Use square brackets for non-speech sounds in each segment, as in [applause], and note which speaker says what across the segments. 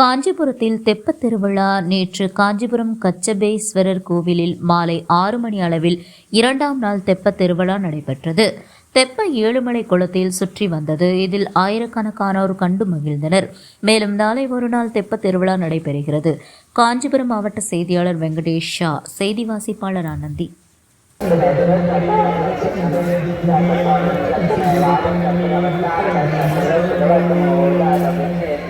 Speaker 1: காஞ்சிபுரத்தில் தெப்பத் திருவிழா நேற்று காஞ்சிபுரம் கச்சபேஸ்வரர் கோவிலில் மாலை ஆறு மணி அளவில் இரண்டாம் நாள் தெப்பத் திருவிழா நடைபெற்றது. தெப்ப ஏழுமலை குளத்தில் சுற்றி வந்தது. இதில் ஆயிரக்கணக்கானோர் கண்டு மகிழ்ந்தனர். மேலும் நாளை ஒரு நாள் தெப்பத் திருவிழா நடைபெறுகிறது. காஞ்சிபுரம் மாவட்ட செய்தியாளர் வெங்கடேஷ் ஷா செய்தி வாசிப்பாளர் ஆனந்தி. [laughs]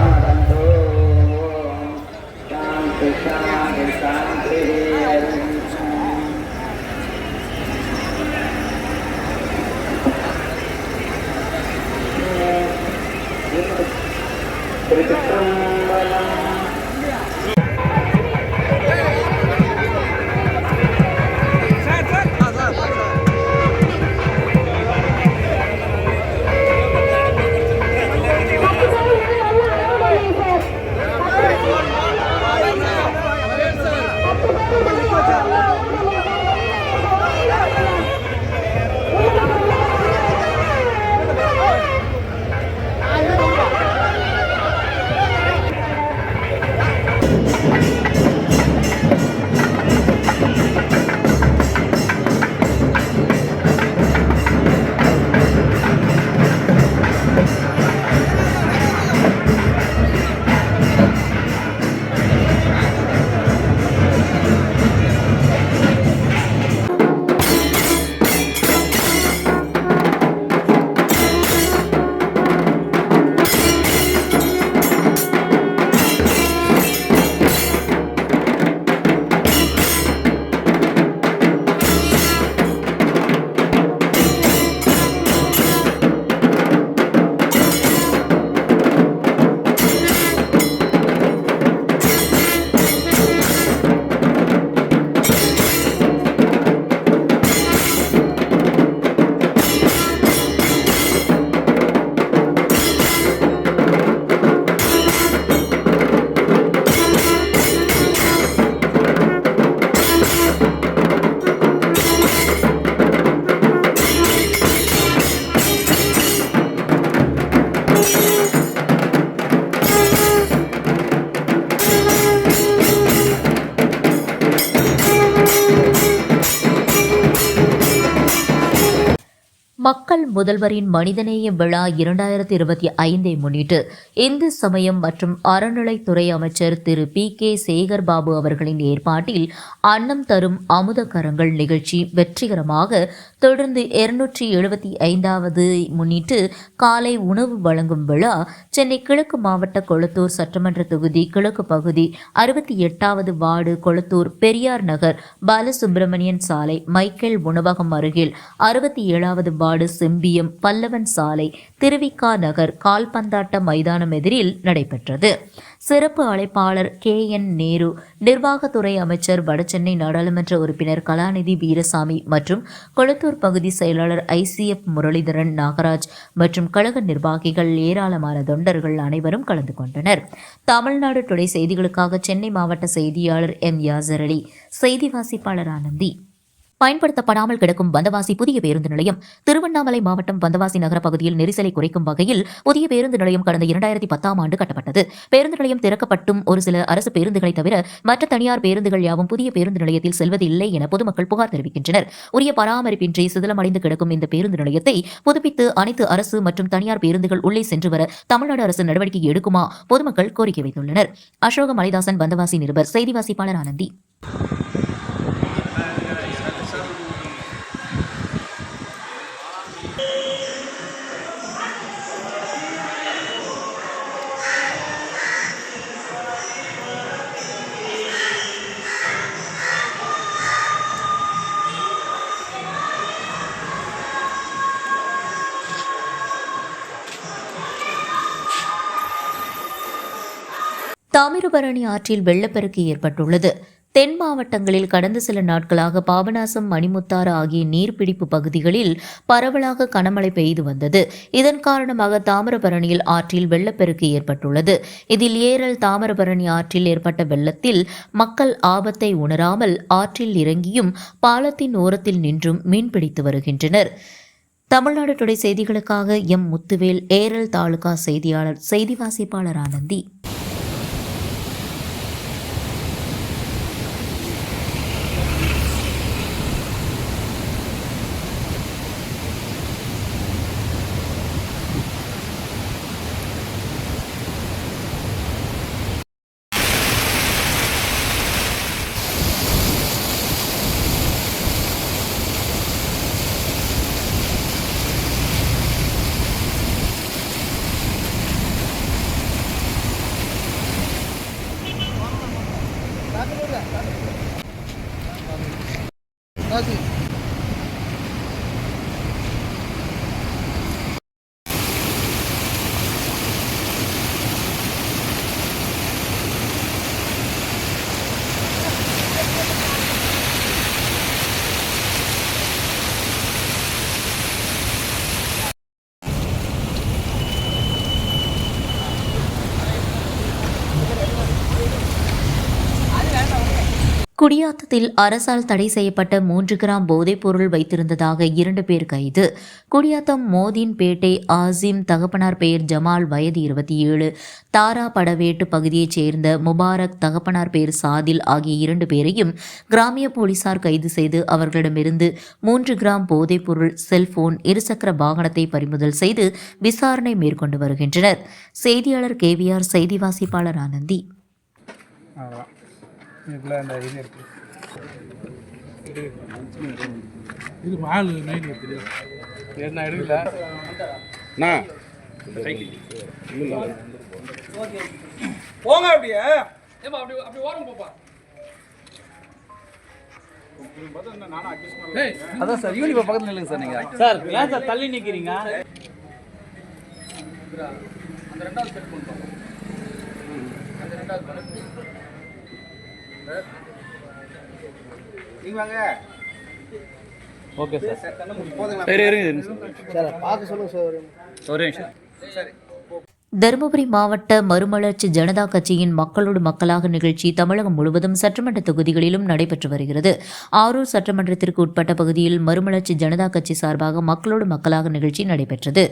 Speaker 1: முதல்வரின் மனிதநேய விழா இரண்டாயிரத்தி இருபத்தி ஐந்தை முன்னிட்டு இந்து சமயம் மற்றும் அறநிலைத்துறை அமைச்சர் திரு பி கே சேகர் பாபு அவர்களின் ஏற்பாட்டில் அன்னம் தரும் அமுதக்கரங்கள் நிகழ்ச்சி வெற்றிகரமாக தொடர்ந்து இருநூற்றி எழுபத்தி ஐந்தாவது முன்னிட்டு காலை உணவு வழங்கும் விழா சென்னை கிழக்கு மாவட்ட கொளத்தூர் சட்டமன்ற தொகுதி கிழக்கு பகுதி அறுபத்தி எட்டாவது வார்டு கொளத்தூர் பெரியார் நகர் பாலசுப்பிரமணியன் சாலை மைக்கேல் உணவகம் அருகில் அறுபத்தி ஏழாவது வார்டு ஓவியம் பல்லவன் சாலை திருவிக்கா நகர் கால்பந்தாட்ட மைதானம் எதிரில் நடைபெற்றது. சிறப்பு அழைப்பாளர் கே. என். நேரு நிர்வாகத்துறை அமைச்சர் வடசென்னை நாடாளுமன்ற உறுப்பினர் கலாநிதி வீரசாமி மற்றும் கொளத்தூர் பகுதி செயலாளர் ஐசிஎஃப் முரளிதரன் நாகராஜ் மற்றும் கழக நிர்வாகிகள் ஏராளமான தொண்டர்கள் அனைவரும் கலந்து கொண்டனர். தமிழ்நாடு டுடே செய்திகளுக்காக சென்னை மாவட்ட செய்தியாளர் எம். யாசர் அலி செய்தி வாசிப்பாளர் ஆனந்தி. பயன்படுத்தப்படாமல் கிடக்கும் வந்தவாசி புதிய பேருந்து நிலையம். திருவண்ணாமலை மாவட்டம் வந்தவாசி நகர பகுதியில் நெரிசலை குறைக்கும் வகையில் புதிய பேருந்து நிலையம் கடந்த இரண்டாயிரத்தி பத்தாம் ஆண்டு கட்டப்பட்டது. பேருந்து நிலையம் திறக்கப்பட்டும் ஒரு சில அரசு பேருந்துகளை தவிர மற்ற தனியார் பேருந்துகள் யாவும் புதிய பேருந்து நிலையத்தில் செல்வதில்லை என பொதுமக்கள் புகார் தெரிவிக்கின்றனர். உரிய பராமரிப்பின்றி சிதிலமடைந்து கிடக்கும் இந்த பேருந்து நிலையத்தை புதுப்பித்து அனைத்து அரசு மற்றும் தனியார் பேருந்துகள் உள்ளே சென்று வர தமிழ்நாடு அரசு நடவடிக்கை எடுக்குமா பொதுமக்கள் கோரிக்கை வைத்துள்ளனர். அசோக மலைதாசன் வந்தவாசி நிருபர் செய்தி வாசிப்பாளர் ஆனந்தி. தாமிரபரணி ஆற்றில் வெள்ளப்பெருக்கு ஏற்பட்டுள்ளது. தென் மாவட்டங்களில் கடந்த சில நாட்களாக பாபநாசம் மணிமுத்தாறு ஆகிய நீர்பிடிப்பு பகுதிகளில் பரவலாக கனமழை பெய்து வந்தது. இதன் காரணமாக தாமிரபரணியில் ஆற்றில் வெள்ளப்பெருக்கு ஏற்பட்டுள்ளது. இதில் ஏரல் தாமிரபரணி ஆற்றில் ஏற்பட்ட வெள்ளத்தில் மக்கள் ஆபத்தை உணராமல் ஆற்றில் இறங்கியும் பாலத்தின் ஓரத்தில் நின்றும் மீன்பிடித்து வருகின்றனர். தமிழ்நாடு டுடே செய்திகளுக்காக எம் முத்துவேல் ஏரல் தாலுகா செய்தியாளர் செய்தி வாசிப்பாளர் ஆனந்தி. குடியாத்தத்தில் அரசால் தடை செய்யப்பட்ட மூன்று கிராம் போதைப்பொருள் வைத்திருந்ததாக இரண்டு பேர் கைது. குடியாத்தம் மோதின்பேட்டை ஆசிம் தகப்பனார் பெயர் ஜமால் வயது இருபத்தி ஏழு. தாரா படவேட்டு பகுதியைச் சேர்ந்த முபாரக் தகப்பனார் பெயர் சாதில் ஆகிய இரண்டு பேரையும் கிராமிய போலீசார் கைது செய்து அவர்களிடமிருந்து மூன்று கிராம் போதைப்பொருள் செல்போன் இருசக்கர வாகனத்தை பறிமுதல் செய்து விசாரணை மேற்கொண்டு வருகின்றனர். செய்தியாளர் கேவிஆர் செய்தி வாசிப்பாளர் ஆனந்தி.
Speaker 2: இதுக்குள்ள அந்த இது இருக்கு. இது மால் நைட் தெரியாது என்ன எடுக்கல? போங்க அப்படியே. ஏமா அப்படி அப்படி ஓரம் போப்பா.
Speaker 3: அதான் சார் யூனிஃபார்ம் பக்கத்துல இல்லைங்க சார் நீங்க.
Speaker 4: சார் ஏன் சார் தள்ளி நிக்கிறீங்க
Speaker 2: அந்த ரெண்டாவது செட் பண்ணிட்டோம் அந்த ரெண்டாவது நீங்க வாங்க.
Speaker 4: Okay sir.
Speaker 3: சரி இருங்க ஒரே நிமிஷம்.
Speaker 2: சரி.
Speaker 1: தருமபுரி மாவட்ட மறுமலர்ச்சி ஜனதா கட்சியின் மக்களோடு மக்களாக நிகழ்ச்சி தமிழகம் முழுவதும் சட்டமன்ற தொகுதிகளிலும் நடைபெற்று வருகிறது. ஆரூர் சட்டமன்றத்திற்கு உட்பட்ட பகுதியில் மறுமலர்ச்சி ஜனதா கட்சி சார்பாக மக்களோடு மக்களாக நிகழ்ச்சி நடைபெற்றது.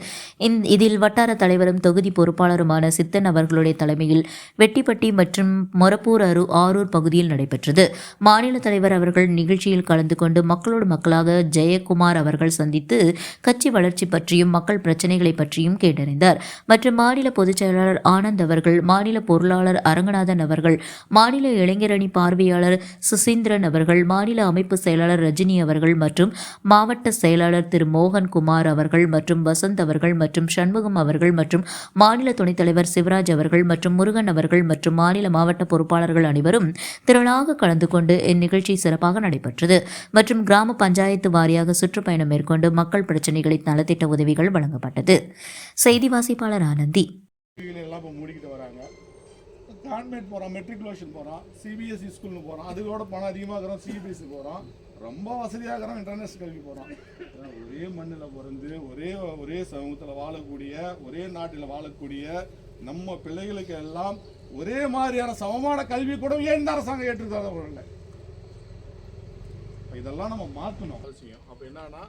Speaker 1: இதில் வட்டார தலைவரும் தொகுதி பொறுப்பாளருமான சித்தன் அவர்களுடைய தலைமையில் வெட்டிப்பட்டி மற்றும் மொரப்பூர் அரு ஆரூர் பகுதியில் நடைபெற்றது. மாநில தலைவர் அவர்கள் நிகழ்ச்சியில் கலந்து கொண்டு மக்களோடு மக்களாக ஜெயக்குமார் அவர்கள் சந்தித்து கட்சி வளர்ச்சி பற்றியும் மக்கள் பிரச்சனைகளை பற்றியும் கேட்டறிந்தார். மற்றும் மாநில பொதுச் செயலாளர் ஆனந்த் அவர்கள் மாநில பொருளாளர் அரங்கநாதன் அவர்கள் மாநில இளைஞரணி பார்வையாளர் சுசீந்திரன் அவர்கள் மாநில அமைப்பு செயலாளர் ரஜினி அவர்கள் மற்றும் மாவட்ட செயலாளர் திரு மோகன் குமார் அவர்கள் மற்றும் வசந்த் அவர்கள் மற்றும் சண்முகம் அவர்கள் மற்றும் மாநில துணைத் தலைவர் சிவராஜ் அவர்கள் மற்றும் முருகன் அவர்கள் மற்றும் மாநில மாவட்ட பொறுப்பாளர்கள் அனைவரும் திரளாக கலந்து கொண்டு இந்நிகழ்ச்சி சிறப்பாக நடைபெற்றது. மற்றும் கிராம பஞ்சாயத்து வாரியாக சுற்றுப்பயணம் மேற்கொண்டு மக்கள் பிரச்சினைகளின் நலத்திட்ட உதவிகள் வழங்கப்பட்டது. செய்தி வாசிப்பாளர் ஆனந்தி.
Speaker 5: எல்லாம் இப்போ மூடிக்கிட்டு வராங்க. கான்வென்ட் போகிறோம் மெட்ரிகுலேஷன் போகிறோம் சிபிஎஸ்சி ஸ்கூல்னு போகிறோம் அதுக்கோட பணம் அதிகமாக இருக்கிறோம் சிபிஎஸ்சி போகிறோம் ரொம்ப வசதியாக இருக்கிறோம் இன்டர்நேஷனல் கல்வி போகிறோம் ஒரே மண்ணில் பிறந்து ஒரே ஒரே சமூகத்தில் வாழக்கூடிய ஒரே நாட்டில் வாழக்கூடிய நம்ம பிள்ளைகளுக்கு எல்லாம் ஒரே மாதிரியான சமமான கல்வி கூட ஏன் இந்த அரசாங்கம் ஏற்றுத்தரவில்லை இதெல்லாம் நம்ம மாற்றணும் அவசியம். அப்போ என்னன்னா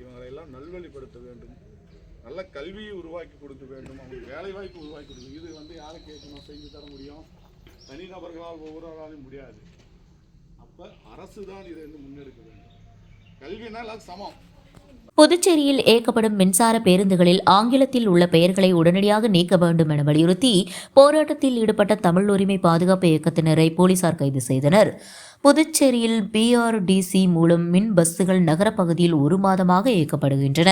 Speaker 5: இவங்களை எல்லாம் நல்வழிப்படுத்த வேண்டும். நல்ல கல்வியை உருவாக்கி கொடுக்க வேண்டும். அவங்களுக்கு வேலை வாய்ப்பு உருவாக்கி கொடுக்கும் இது வந்து யாரை கேட்கணும்? செஞ்சு தர முடியும். தனிநபர்களால் ஒவ்வொருவராலையும் முடியாது. அப்போ அரசு தான் இதை வந்து முன்னெடுக்க வேண்டும். கல்வினால் அது சமம்.
Speaker 1: புதுச்சேரியில் இயக்கப்படும் மின்சார பேருந்துகளில் ஆங்கிலத்தில் உள்ள பெயர்களை உடனடியாக நீக்க வேண்டும் என வலியுறுத்தி போராட்டத்தில் ஈடுபட்ட தமிழ் உரிமை பாதுகாப்பு இயக்கத்தினரை போலீசார் கைது செய்தனர். புதுச்சேரியில் பிஆர்டிசி மூலம் மின் பஸ்ஸுகள் நகரப்பகுதியில் ஒரு மாதமாக இயக்கப்படுகின்றன.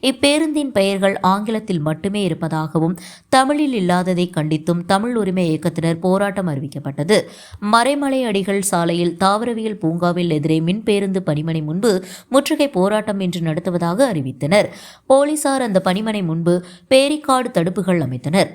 Speaker 1: இப்பேருந்தின் பெயர்கள் ஆங்கிலத்தில் மட்டுமே இருப்பதாகவும் தமிழில் இல்லாததை கண்டித்தும் தமிழ் உரிமை இயக்கத்தினர் போராட்டம் அறிவிக்கப்பட்டது. மறைமலை அடிகள் சாலையில் தாவரவியல் பூங்காவில் எதிரே மின் பேருந்து பணிமனை முன்பு முற்றுகை போராட்டம் இன்று நடத்துவதாக அறிவித்தனர். போலீசார் அந்த பணிமனை முன்பு பேரிக்காடு தடுப்புகள் அமைத்தனர்.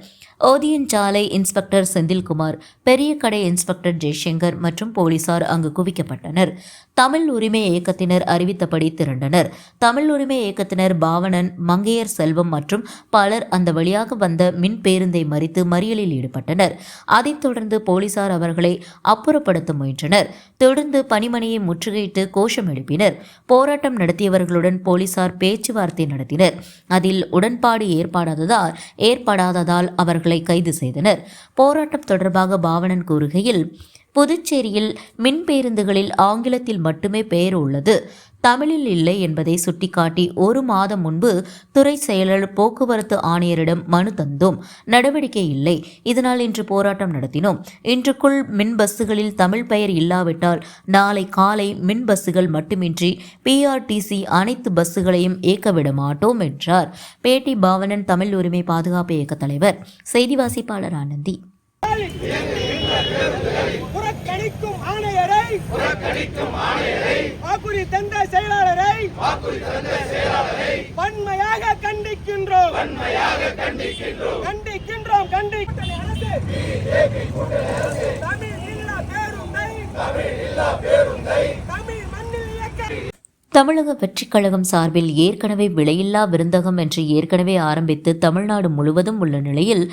Speaker 1: ஓதியஞ்சாலை இன்ஸ்பெக்டர் செந்தில்குமார் பெரிய கடை இன்ஸ்பெக்டர் ஜெய்சங்கர் மற்றும் போலீசார் அங்கு குவிக்கப்பட்டனர். தமிழ் உரிமை இயக்கத்தினர் அறிவித்தபடி திரண்டனர். தமிழ் உரிமை இயக்கத்தினர் பாவனன் மங்கையர் செல்வம் மற்றும் பலர் அந்த வழியாக வந்த மின் பேருந்தை மறித்து மறியலில் ஈடுபட்டனர். அதைத் தொடர்ந்து போலீசார் அவர்களை அப்புறப்படுத்த முயன்றனர். தொடர்ந்து பணிமனையை முற்றுகையிட்டு கோஷம் எழுப்பினர். போராட்டம் நடத்தியவர்களுடன் போலீசார் பேச்சுவார்த்தை நடத்தினர். அதில் உடன்பாடு ஏற்படாததால் ஏற்படாததால் அவர்களை கைது செய்தனர். போராட்டம் தொடர்பாக பாவனன் கூறுகையில் புதுச்சேரியில் மின் பேருந்துகளில் ஆங்கிலத்தில் மட்டுமே பெயர் உள்ளது. தமிழில் இல்லை என்பதை சுட்டிக்காட்டி ஒரு மாதம் முன்பு துறை செயலர் போக்குவரத்து ஆணையரிடம் மனு தந்தோம். நடவடிக்கை இல்லை. இதனால் இன்று போராட்டம் நடத்தினோம். இன்றுக்குள் மின் பஸ்ஸுகளில் தமிழ் பெயர் இல்லாவிட்டால் நாளை காலை மின் பஸ்ஸுகள் மட்டுமின்றி பிஆர்டிசி அனைத்து பஸ்ஸுகளையும் இயக்க விட மாட்டோம் என்றார். பேட்டி பாவனன் தமிழ் உரிமை பாதுகாப்பு இயக்க தலைவர். செய்தி வாசிப்பாளர் ஆனந்தி.
Speaker 6: புறக்கணிக்கும் ஆணையரை வாக்குறுதி தந்த செயலாளரை வாக்குறுதி தந்த செயலாளரை வன்மையாக கண்டிக்கின்றோம். வன்மையாக கண்டிக்கின்றோம். கண்டிக்கின்றோம் கண்டிக்கின்ற அரசு. தமிழ் இல்லா பேருந்தை. தமிழ் இல்லா பேருந்தை. தமிழ் மண்ணில் இயக்க
Speaker 1: தமிழக வெற்றிக் கழகம் சார்பில் ஏற்கனவே விலையில்லா விருந்தகம் என்று ஏற்கனவே ஆரம்பித்து தமிழ்நாடு முழுவதும் உள்ள நிலையில்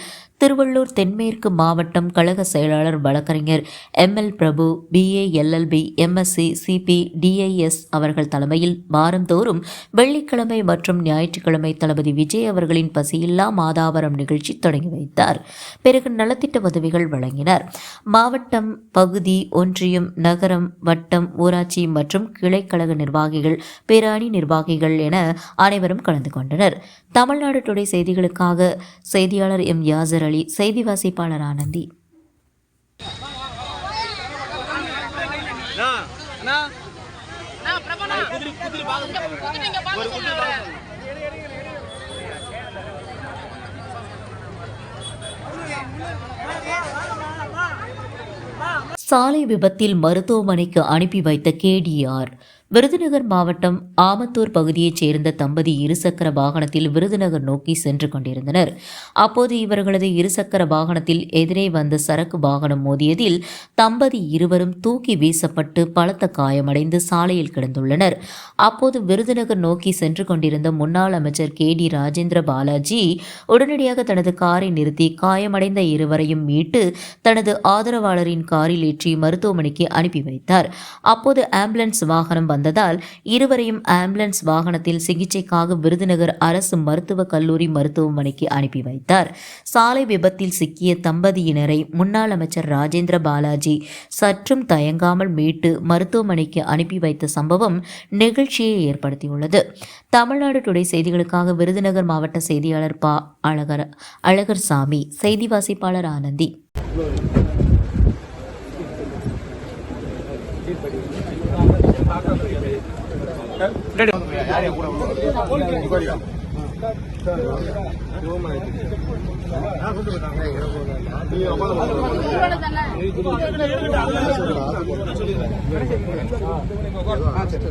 Speaker 1: திருவள்ளூர் தென்மேற்கு மாவட்டம் கழக செயலாளர் வழக்கறிஞர் ML Prabhu BA LLB MSc CB DIS அவர்கள் தலைமையில் வாரந்தோறும் வெள்ளிக்கிழமை மற்றும் ஞாயிற்றுக்கிழமை தளபதி விஜய் அவர்களின் பசியில்லா மாதாவரம் நிகழ்ச்சி தொடங்கி வைத்தார். பிறகு நலத்திட்ட உதவிகள் வழங்கினார். மாவட்டம் பகுதி ஒன்றியம் நகரம் வட்டம் ஊராட்சி மற்றும் கிளைக்கழக நிர்வாகிகள் பேராணி நிர்வாகிகள் என அனைவரும் கலந்து கொண்டனர். தமிழ்நாடு டுடே செய்திகளுக்காக செய்தியாளர் எம் யாசர் அலி செய்தி வாசிப்பாளர் ஆனந்தி சாலை விபத்தில் மருத்துவமனைக்கு அனுப்பி வைத்த கேடிஆர் விருதுநகர் மாவட்டம் ஆமத்தூர் பகுதியைச் சேர்ந்த தம்பதி இருசக்கர வாகனத்தில் விருதுநகர் நோக்கி சென்று கொண்டிருந்தனர். அப்போது இவர்களது இருசக்கர வாகனத்தில் எதிரே வந்த சரக்கு வாகனம் மோதியதில் தம்பதி இருவரும் தூக்கி வீசப்பட்டு பலத்த காயமடைந்து சாலையில் கிடந்துள்ளனர். அப்போது விருதுநகர் நோக்கி சென்று கொண்டிருந்த முன்னாள் அமைச்சர் கே. டி. ராஜேந்திர பாலாஜி உடனடியாக தனது காரை நிறுத்தி காயமடைந்த இருவரையும் மீட்டு தனது ஆதரவாளரின் காரில் ஏற்றி மருத்துவமனைக்கு அனுப்பி வைத்தார். அப்போது ஆம்புலன்ஸ் வாகனம் வந்ததால் இருவரையும் ஆம்புலன்ஸ் வாகனத்தில் சிகிச்சைக்காக விருதுநகர் அரசு மருத்துவக் கல்லூரி மருத்துவமனைக்கு அனுப்பி வைத்தார். சாலை விபத்தில் சிக்கிய தம்பதியினரை முன்னாள் அமைச்சர் ராஜேந்திர பாலாஜி சற்றும் தயங்காமல் மீட்டு மருத்துவமனைக்கு அனுப்பி வைத்த சம்பவம் நெகிழ்ச்சியை ஏற்படுத்தியுள்ளது. தமிழ்நாடு டுடே செய்திகளுக்காக விருதுநகர் மாவட்ட செய்தியாளர் பா அழகர் அழகர் சாமி செய்தி வாசிப்பாளர் ஆனந்தி.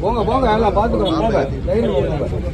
Speaker 3: போங்க போங்க எல்லாம் பாத்துக்கோங்க போங்க. தைரியம் போங்க.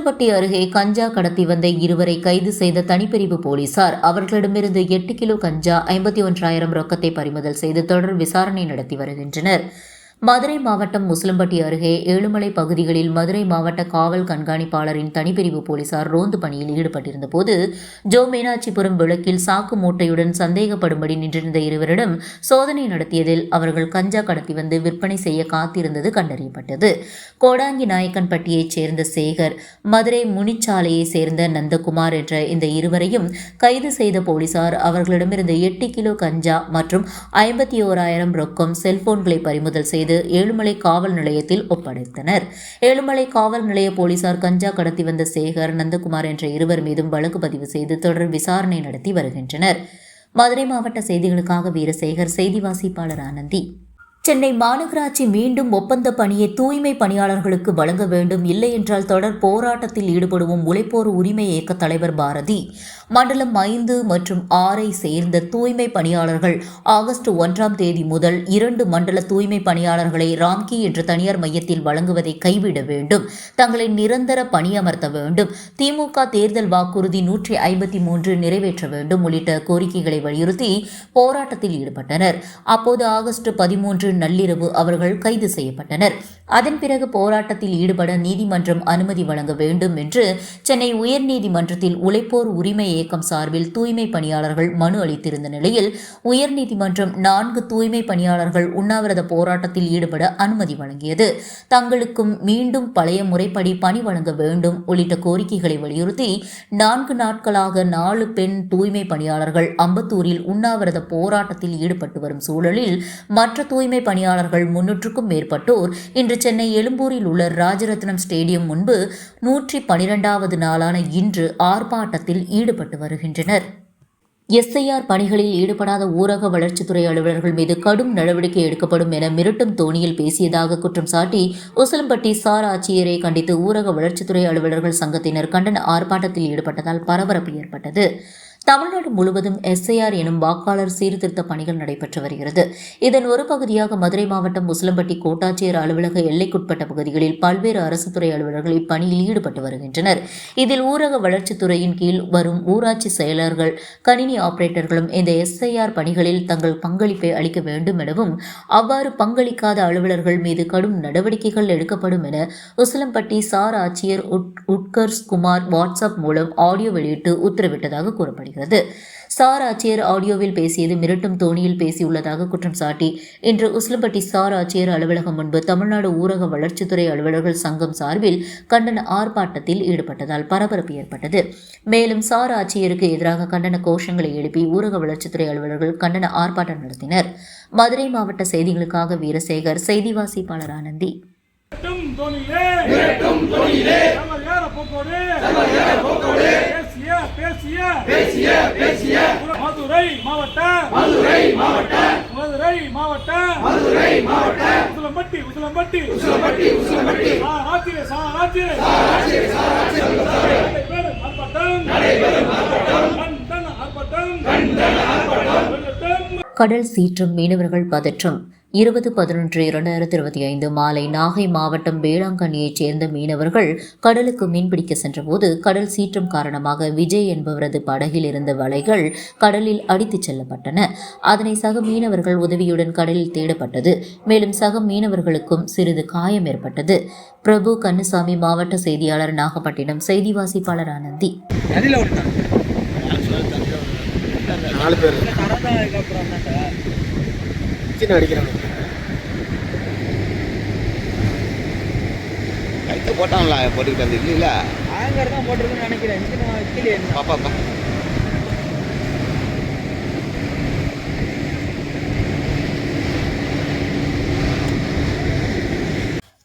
Speaker 1: உசிலம்பட்டி அருகே கஞ்சா கடத்தி வந்த இருவரை கைது செய்த தனிப்பிரிவு போலீசார். அவர்களிடமிருந்து எட்டு கிலோ கஞ்சா ஐம்பத்தி ஒன்றாயிரம் ரொக்கத்தை பறிமுதல் செய்து தொடர் விசாரணை நடத்தி வருகின்றனர். மதுரை மாவட்டம் முஸ்லம்பட்டி அருகே ஏழுமலை பகுதிகளில் மதுரை மாவட்ட காவல் கண்காணிப்பாளரின் தனிப்பிரிவு போலீசார் ரோந்து பணியில் ஈடுபட்டிருந்த போது ஜோ மீனாட்சிபுரம் விளக்கில் சாக்கு மூட்டையுடன் சந்தேகப்படும்படி நின்றிருந்த இருவரிடம் சோதனை நடத்தியதில் அவர்கள் கஞ்சா கடத்தி வந்து விற்பனை செய்ய காத்திருந்தது கண்டறியப்பட்டது. கோடாங்கி நாயக்கன்பட்டியைச் சேர்ந்த சேகர் மதுரை முனிச்சாலையைச் சேர்ந்த நந்தகுமார் என்ற இந்த இருவரையும் கைது செய்த போலீசார் அவர்களிடமிருந்து எட்டு கிலோ கஞ்சா மற்றும் ஐம்பத்தி ஓராயிரம் ரொக்கம் செல்போன்களை பறிமுதல் செய்து செய்து ஏழுமலை காவல் நிலையத்தில் ஒப்படைத்தனர். ஏழுமலை காவல் நிலைய போலீசார் கஞ்சா கடத்தி வந்த சேகர் நந்தகுமார் என்ற இருவர் மீதும் வழக்கு பதிவு செய்து தொடர் விசாரணை நடத்தி வருகின்றனர். மதுரை மாவட்ட செய்திகளுக்காக வீரசேகர் செய்தி வாசிப்பாளர் ஆனந்தி. சென்னை மாநகராட்சி மீண்டும் ஒப்பந்த பணியை தூய்மை பணியாளர்களுக்கு வழங்க வேண்டும் இல்லையென்றால் தொடர் போராட்டத்தில் ஈடுபடுவோம் உழைப்போர் உரிமை இயக்க தலைவர் பாரதி. மண்டலம் ஐந்து மற்றும் ஆறை சேர்ந்த தூய்மை பணியாளர்கள் ஆகஸ்ட் ஒன்றாம் தேதி முதல் இரண்டு மண்டல தூய்மை பணியாளர்களை ராம்கி என்ற தனியார் மையத்தில் வழங்குவதை கைவிட வேண்டும். தங்களை நிரந்தர பணியமர்த்த வேண்டும். திமுக தேர்தல் வாக்குறுதி நூற்றி ஐம்பத்தி மூன்று நிறைவேற்ற வேண்டும் உள்ளிட்ட கோரிக்கைகளை வலியுறுத்தி போராட்டத்தில் ஈடுபட்டனர். அப்போது ஆகஸ்ட் பதிமூன்று நள்ளிரவு அவர்கள் கைது செய்யப்பட்டனர். அதன் பிறகு போராட்டத்தில் ஈடுபட நீதிமன்றம் அனுமதி வழங்க வேண்டும் என்று சென்னை உயர்நீதிமன்றத்தில் உழைப்போர் உரிமையை இயக்கம் சார்பில் தூய்மை பணியாளர்கள் மனு அளித்திருந்த நிலையில் உயர்நீதிமன்றம் நான்கு தூய்மை பணியாளர்கள் உண்ணாவிரத போராட்டத்தில் ஈடுபட அனுமதி வழங்கியது. தங்களுக்கும் மீண்டும் பழைய முறைப்படி பணி வழங்க வேண்டும் உள்ளிட்ட கோரிக்கைகளை வலியுறுத்தி நான்கு நாட்களாக நாலு பெண் தூய்மை பணியாளர்கள் அம்பத்தூரில் உண்ணாவிரத போராட்டத்தில் ஈடுபட்டு வரும் சூழலில் மற்ற தூய்மை பணியாளர்கள் முன்னூற்றுக்கும் மேற்பட்டோர் இன்று சென்னை எழும்பூரில் உள்ள ராஜரத்னம் ஸ்டேடியம் முன்பு நூற்றி பனிரெண்டாவது நாளான இன்று ஆர்ப்பாட்டத்தில் ஈடுபட்டு வருகின்றனர். எஸ்ஐஆர் பணிகளில் ஈடுபடாத ஊரக வளர்ச்சித்துறை அலுவலர்கள் மீது கடும் நடவடிக்கை எடுக்கப்படும் என மிரட்டும் தோணியில் பேசியதாக குற்றம் சாட்டி உசிலம்பட்டி சார் ஆட்சியரை கண்டித்து ஊரக வளர்ச்சித்துறை அலுவலர்கள் சங்கத்தினர் கண்டன ஆர்ப்பாட்டத்தில் ஈடுபட்டதால் பரபரப்பு ஏற்பட்டது. தமிழ்நாடு முழுவதும் எஸ்ஐஆர் எனும் வாக்காளர் சீர்திருத்த பணிகள் நடைபெற்று வருகிறது. இதன் ஒரு பகுதியாக மதுரை மாவட்டம் முஸ்லம்பட்டி கோட்டாட்சியர் அலுவலக எல்லைக்குட்பட்ட பகுதிகளில் பல்வேறு அரசு துறை அலுவலர்கள் இப்பணியில் ஈடுபட்டு வருகின்றனர். இதில் ஊரக வளர்ச்சித்துறையின் கீழ் வரும் ஊராட்சி செயலர்கள் கணினி ஆபரேட்டர்களும் இந்த எஸ்ஐஆர் பணிகளில் தங்கள் பங்களிப்பை அளிக்க வேண்டும் எனவும் அவ்வாறு பங்களிக்காத அலுவலர்கள் மீது கடும் நடவடிக்கைகள் எடுக்கப்படும் என உசிலம்பட்டி சார் ஆட்சியர் உட்- உட்கர்ஷ் குமார் வாட்ஸ்அப் மூலம் ஆடியோ வெளியிட்டு உத்தரவிட்டதாக கூறப்படுகிறது. சார் ஆட்சியர் ஆடியோவில் பேசியது மிரட்டும் தோணியில் பேசியுள்ளதாக குற்றம் சாட்டி இன்று உசிலம்பட்டி சார் ஆட்சியர் அலுவலகம் முன்பு தமிழ்நாடு ஊரக வளர்ச்சித்துறை அலுவலர்கள் சங்கம் சார்பில் கண்டன ஆர்ப்பாட்டத்தில் ஈடுபட்டதால் பரபரப்பு ஏற்பட்டது. மேலும் சார் ஆட்சியருக்கு எதிராக கண்டன கோஷங்களை எழுப்பி ஊரக வளர்ச்சித்துறை அலுவலர்கள் கண்டன ஆர்ப்பாட்டம் நடத்தினர். மதுரை மாவட்ட செய்திகளுக்காக வீரசேகர் செய்தி வாசிப்பாளர் ஆனந்தி
Speaker 2: மிரட்டும் தோணியிலே மிரட்டும் தோணியிலே சமரியார போக்கோடு சமரியார போக்கோடு பேசிய பேசிய பேசிய. மதுரை மாவட்ட மதுரை மாவட்ட. மதுரை மாவட்ட மதுரை மாவட்ட. உசிலம்பட்டி உசிலம்பட்டி. உசிலம்பட்டி உசிலம்பட்டி. சாராட்சியே சாராட்சியே சாராட்சியே சாராட்சியே நடைபெறும் ஆர்ப்பாட்டம். நடைபெறும் ஆர்ப்பாட்டம். கண்டன ஆர்ப்பாட்டம். கண்டன ஆர்ப்பாட்டம்.
Speaker 1: கடல் சீற்றம் மீனவர்கள் பதற்றம். இருபது பதினொன்று இரண்டாயிரத்தி இருபத்தி ஐந்து மாலை நாகை மாவட்டம் வேளாங்கண்ணியைச் சேர்ந்த மீனவர்கள் கடலுக்கு மீன்பிடிக்க சென்றபோது கடல் சீற்றம் காரணமாக விஜய் என்பவரது படகில் இருந்த வலைகள் கடலில் அடித்துச் செல்லப்பட்டன. அதனை சக மீனவர்கள் உதவியுடன் கடலில் தேடப்பட்டது. மேலும் சக மீனவர்களுக்கும் சிறிது காயம் ஏற்பட்டது. பிரபு கண்ணுசாமி மாவட்ட செய்தியாளர் நாகப்பட்டினம் செய்தி வாசிப்பாளர் ஆனந்தி
Speaker 3: நாலு பேர். சின்ன அடிக்கிறாங்க
Speaker 7: கைத்த போட்டான்ல போட்டுக்கிட்டு அந்த இல்லைல்ல?
Speaker 4: ஆங்கர் தான் போட்டிருக்குன்னு நினைக்கிறேன். கீழே
Speaker 7: பாப்பா பா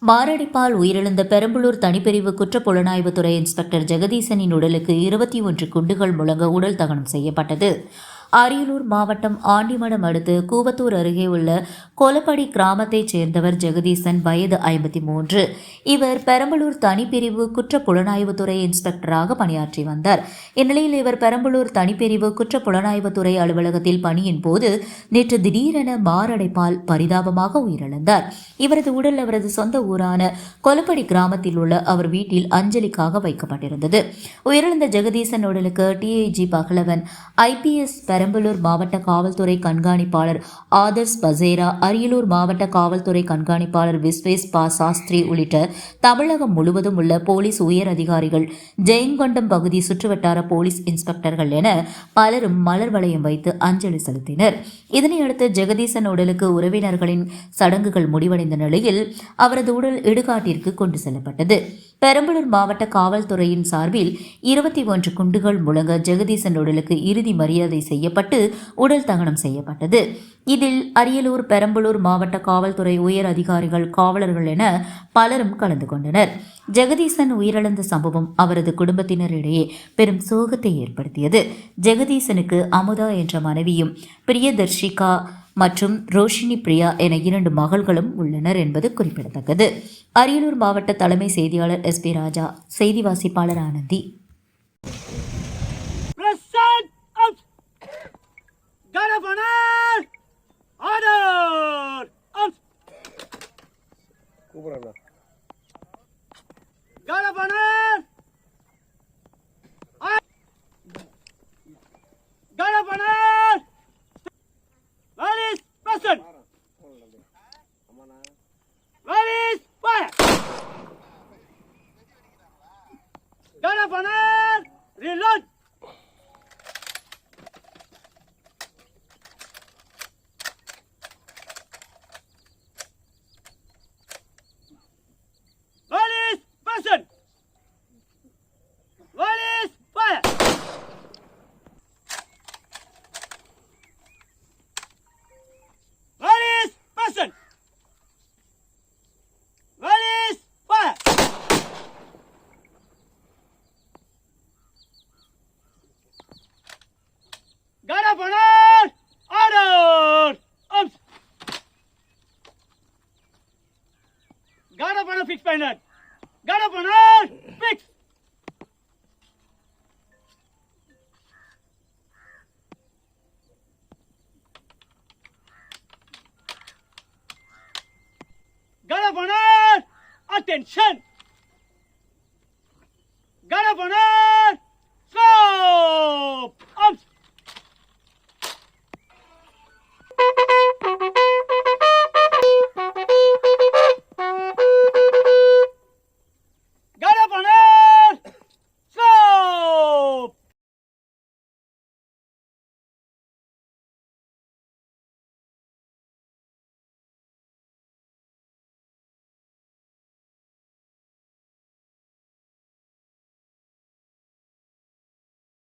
Speaker 1: மாரடைப்பால் உயிரிழந்த பெரம்பலூர் தனிப்பிரிவு குற்றப்புலனாய்வுத்துறை இன்ஸ்பெக்டர் ஜெகதீசனின் உடலுக்கு இருபத்தி ஒன்று குண்டுகள் முழங்க உடல் தகனம் செய்யப்பட்டது. அரியலூர் மாவட்டம் ஆண்டிமடம் அடுத்து கூவத்தூர் அருகே உள்ள கொலப்படி கிராமத்தைச் சேர்ந்தவர் ஜெகதீசன் வயது ஐம்பத்தி மூன்று இவர் பெரம்பலூர் தனிப்பிரிவு குற்ற புலனாய்வுத்துறை இன்ஸ்பெக்டராக பணியாற்றி வந்தார். இந்நிலையில் இவர் பெரம்பலூர் தனிப்பிரிவு குற்ற புலனாய்வுத்துறை அலுவலகத்தில் பணியின் போது நேற்று திடீரென மாரடைப்பால் பரிதாபமாக உயிரிழந்தார். இவரது உடல் அவரது சொந்த ஊரான கொலப்படி கிராமத்தில் உள்ள அவர் வீட்டில் அஞ்சலிக்காக வைக்கப்பட்டிருந்தது. உயிரிழந்த ஜெகதீசன் உடலுக்கு டிஐஜி பகலவன் ஐபிஎஸ் பெரம்பலூர் மாவட்ட காவல்துறை கண்காணிப்பாளர் ஆதர்ஸ் பசேரா அரியலூர் மாவட்ட காவல்துறை கண்காணிப்பாளர் விஸ்வேஸ் பா சாஸ்திரி உள்ளிட்ட தமிழகம் முழுவதும் உள்ள போலீஸ் உயர் அதிகாரிகள் ஜெயங்கொண்டம் பகுதி சுற்றுவட்டார போலீஸ் இன்ஸ்பெக்டர்கள் என பலரும் மலர் வளையம் வைத்து அஞ்சலி செலுத்தினர். இதனையடுத்து ஜெகதீசன் உடலுக்கு உறவினர்களின் சடங்குகள் முடிவடைந்த நிலையில் அவரது உடல் இடுகாட்டிற்கு கொண்டு செல்லப்பட்டது. பெரம்பலூர் மாவட்ட காவல்துறையின் சார்பில் இருபத்தி ஒன்று குண்டுகள் முழங்க ஜெகதீசன் உடலுக்கு இறுதி மரியாதை செய்யப்பட்டு உடல் தகனம் செய்யப்பட்டது. இதில் அரியலூர் பெரம்பலூர் மாவட்ட காவல்துறை உயர் அதிகாரிகள் காவலர்கள் என பலரும் கலந்து கொண்டனர். ஜெகதீசன் உயிரிழந்த சம்பவம் அவரது குடும்பத்தினரிடையே பெரும் சோகத்தை ஏற்படுத்தியது. ஜெகதீசனுக்கு அமுதா என்ற மனைவியும் பிரியதர்ஷிகா மற்றும் ரோஷினி பிரியா என இரண்டு மகள்களும் உள்ளனர் என்பது குறிப்பிடத்தக்கது. அரியலூர் மாவட்ட தலைமை செய்தியாளர் எஸ் பி ராஜா செய்தி வாசிப்பாளர் Anandhi.
Speaker 6: Prasad is present? Where is fire? Garapanar, reload. Bernard. Get up, Bernard! Fix! Get up, Bernard! Attention!